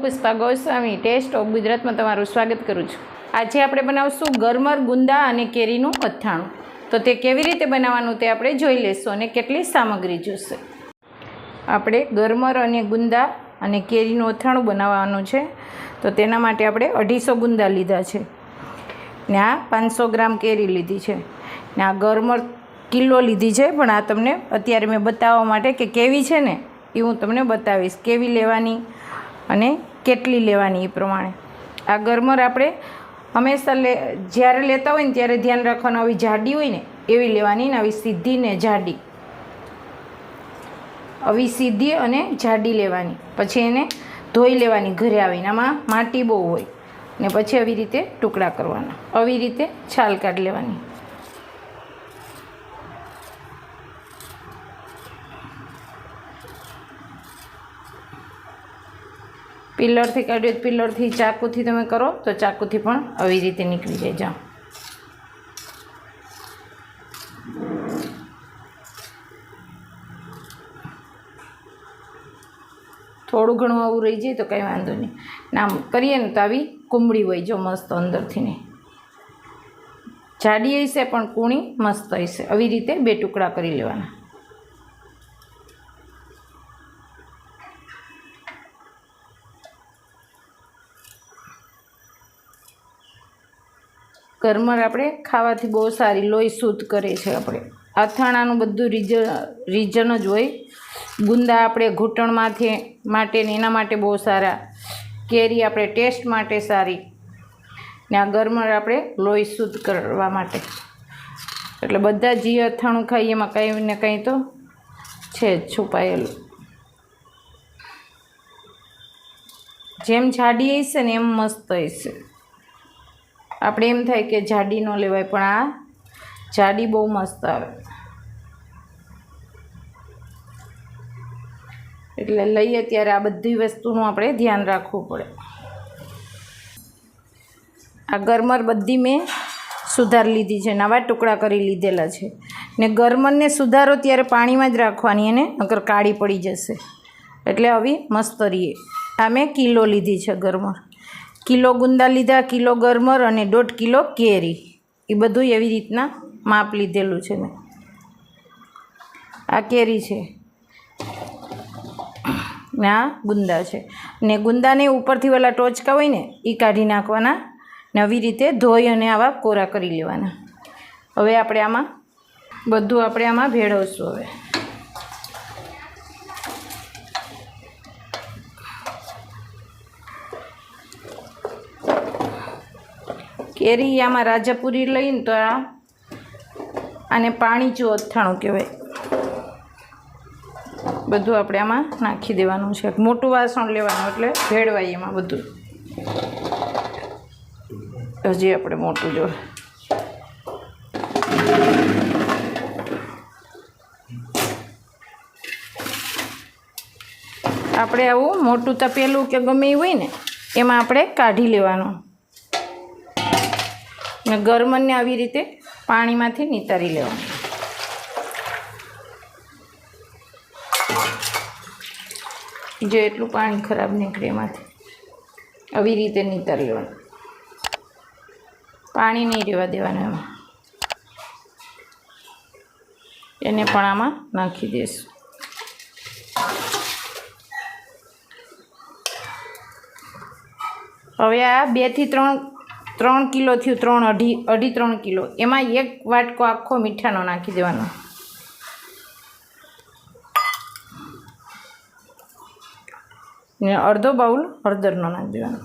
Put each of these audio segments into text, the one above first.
Pushpa Goswami test of ગુજરાતમાં તમારું સ્વાગત કરું છું. આજે આપણે બનાવશું ગરમર ગુંદા અને કેરીનું અથાણું. તો તે કેવી રીતે બનાવવાનું તે આપણે જોઈ લઈશું અને કેટલી સામગ્રી જોઈશે આપણે ગરમર અને ગુંદા અને કેરીનું અથાણું બનાવવાનું છે. તો તેના માટે આપણે અઢીસો ગુંદા લીધા છે. ને આ પાંચસો ગ્રામ કેરી લીધી છે. ને આ ગરમર કિલો લીધી છે, પણ આ તમને અત્યારે મેં બતાવવા માટે કે કેવી છે ને એ હું તમને બતાવીશ. કેવી લેવાની અને કેટલી લેવાની એ પ્રમાણે. આ ગરમર આપણે હંમેશા લે, જ્યારે લેતા હોય ને ત્યારે ધ્યાન રાખવાનું, આવી જાડી હોય ને, એવી લેવાની ને, આવી સીધી ને જાડી. આવી સીધી અને જાડી લેવાની. પછી એને ધોઈ લેવાની ઘરે આવીને. આમાં માટી બહુ હોય. ને પછી આવી રીતે ટુકડા કરવાના. આવી રીતે છાલ કાઢી લેવાની. પિલ્લરથી કાઢ્યો તો પિલ્લરથી ચાકુથી તમે કરો, તો ચાકુથી પણ આવી રીતે નીકળી જાય. જાઓ. થોડું ઘણું આવું રહી જાય તો કંઈ વાંધો નહીં. નામ કરીએ ને તો આવી કુંબળી હોય, જો મસ્ત અંદરથી ને. જાડી હશે પણ કૂણી મસ્ત હશે. આવી રીતે બે ટુકડા કરી લેવાના. ઘરમાં આપણે ખાવાથી બહુ સારી લોહી શુદ્ધ કરે છે આપણે. અથાણાનું બધું રીજ રીઝન જ હોય. ગુંદા આપણે ઘૂંટણમાંથી માટે ને એના માટે બહુ સારા. કેરી આપણે ટેસ્ટ માટે સારી. ને આ ગરમર આપણે લોહી શુદ્ધ કરવા માટે. એટલે બધા જે અથાણું ખાઈએ એમાં કંઈ ને કંઈ તો છે જ છુપાયેલું. જેમ જાડી હશે ને એમ મસ્ત હશે. આપણે એમ થાય કે જાડી ન લેવાય, પણ આ જાડી બહુ મસ્ત આવે. એટલે લઈએ ત્યારે આ બધી વસ્તુનું આપણે ધ્યાન રાખવું પડે. આ ગરમર બધી મેં સુધાર લીધી છે, નવા ટુકડા કરી લીધેલા છે. ને ગરમરને સુધારો ત્યારે પાણીમાં જ રાખવાની, એને અગર કાળી પડી જશે. એટલે આવી મસ્ત રહીએ આ મેં કિલો લીધી છે ગરમર. કિલો ગુંદા લીધા, કિલો ગરમર અને દોઢ કિલો કેરી. એ બધું એવી રીતના માપ લીધેલું છે મેં. આ કેરી છે. ને આ ગુંદા છે. ને ગુંદાને ઉપરથી ઓલા ટોચકા હોય ને એ કાઢી નાખવાના. ને આવી રીતે ધોઈ અને આવા કોરા કરી લેવાના. હવે આપણે આમાં, બધું આપણે આમાં ભેળવશું હવે. કેરી આમાં રાજાપુરી લઈને તો આ આને પાણી જો અથાણું કહેવાય. બધું આપણે આમાં નાખી દેવાનું છે. મોટું વાસણ લેવાનું એટલે ભેળવાય એમાં બધું. હજી આપણે મોટું જો. આપણે આવું મોટું તપેલું કે ગમે હોય ને, એમાં આપણે કાઢી લેવાનું. ને ગરમનને આવી રીતે પાણીમાંથી નિતારી લેવાનું. જો એટલું પાણી ખરાબ નીકળે એમાંથી, આવી રીતે નિતારી લેવાનું. પાણી નહીં રહેવા દેવાનું એમાં. એને પણ આમાં નાખી દઈશું હવે આ બેથી ત્રણ ત્રણ કિલો થયું, ત્રણ, અઢી અઢી, ત્રણ કિલો. એમાં એક વાટકો આખો મીઠાનો નાખી દેવાનો. ને અડધો બાઉલ હળદરનો નાખી દેવાનો.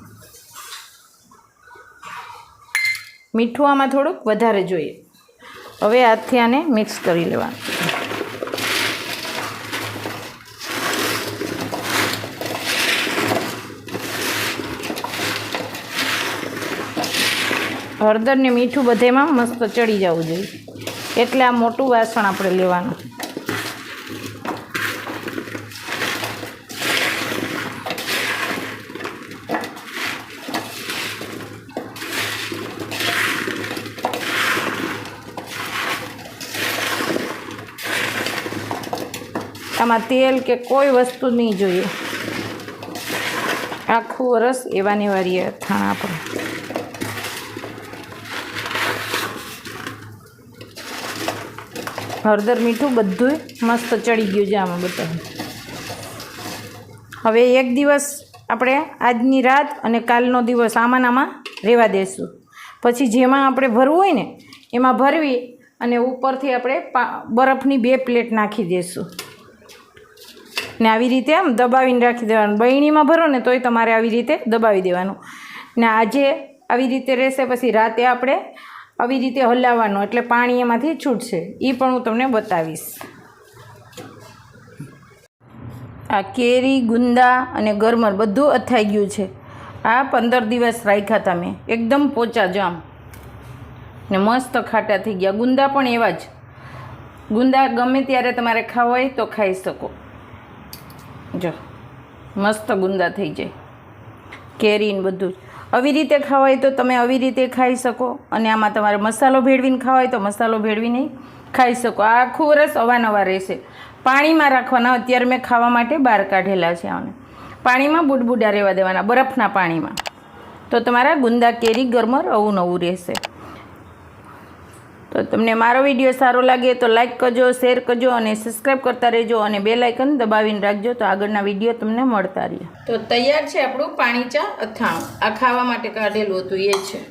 મીઠું આમાં થોડુંક વધારે જોઈએ. હવે હાથથી આને મિક્સ કરી લેવાનું. હળદર ને મીઠું બધેમાં મસ્ત ચડી જવું જોઈએ. એટલે આ મોટું વાસણ આપણે લેવાનું. આમાં તેલ કે કોઈ વસ્તુ નહીં જોઈએ. આખું વરસ એવા વારી થાણા આપણે. હળદર મીઠું બધું મસ્ત ચડી ગયું છે આમાં બધા. હવે એક દિવસ આપણે આજની રાત અને કાલનો દિવસ આમાં આમાં રહેવા દેશું. પછી જેમાં આપણે ભરવું હોય ને, એમાં ભરવી અને ઉપરથી આપણે બરફની બે પ્લેટ નાખી દઈશું ને આવી રીતે આમ દબાવીને રાખી દેવાનું. બહેણીમાં ભરો ને તોય તમારે આવી રીતે દબાવી દેવાનું. ને આજે આવી રીતે રહેશે, પછી રાતે આપણે આવી રીતે હલાવવાનું, એટલે પાણી એમાંથી છૂટશે. એ પણ હું તમને બતાવીશ. આ કેરી, ગુંદા અને ગરમર બધું અથાઈ ગયું છે. આ પંદર દિવસ રાખ્યા હતા મેં. એકદમ પોચા જામ ને મસ્ત ખાટા થઈ ગયા. ગુંદા પણ એવા જ. ગુંદા ગમે ત્યારે તમારે ખાવા હોય તો ખાઈ શકો. જો, મસ્ત ગુંદા થઈ જાય. કેરી ને બધું આવી રીતે ખાવા હોય તો તમે આવી રીતે ખાઈ શકો. અને આમાં તમારે મસાલો ભેળવીને ખાવા હોય તો મસાલો ભેળવીને ખાઈ શકો. આખું વરસ અવાનવા રહેશે. પાણીમાં રાખવાના અત્યારે મેં ખાવા માટે બહાર કાઢેલા છે આને. પાણીમાં બુડબુડા રહેવા દેવાના, બરફના પાણીમાં. તો તમારા ગુંદા, કેરી, ગરમર અવું નવું રહેશે. તો તમને મારો વીડિયો સારો લાગે તો લાઇક કરજો શેર કરજો અને સબસ્ક્રાઈબ કરતા રહેજો અને બે લાઇકન દબાવીને રાખજો તો આગળના વીડિયો તમને મળતા રહે. તો તૈયાર છે આપણું પાણી ચા અથાણું. આ ખાવા માટે કાઢેલું હતું, એ છે.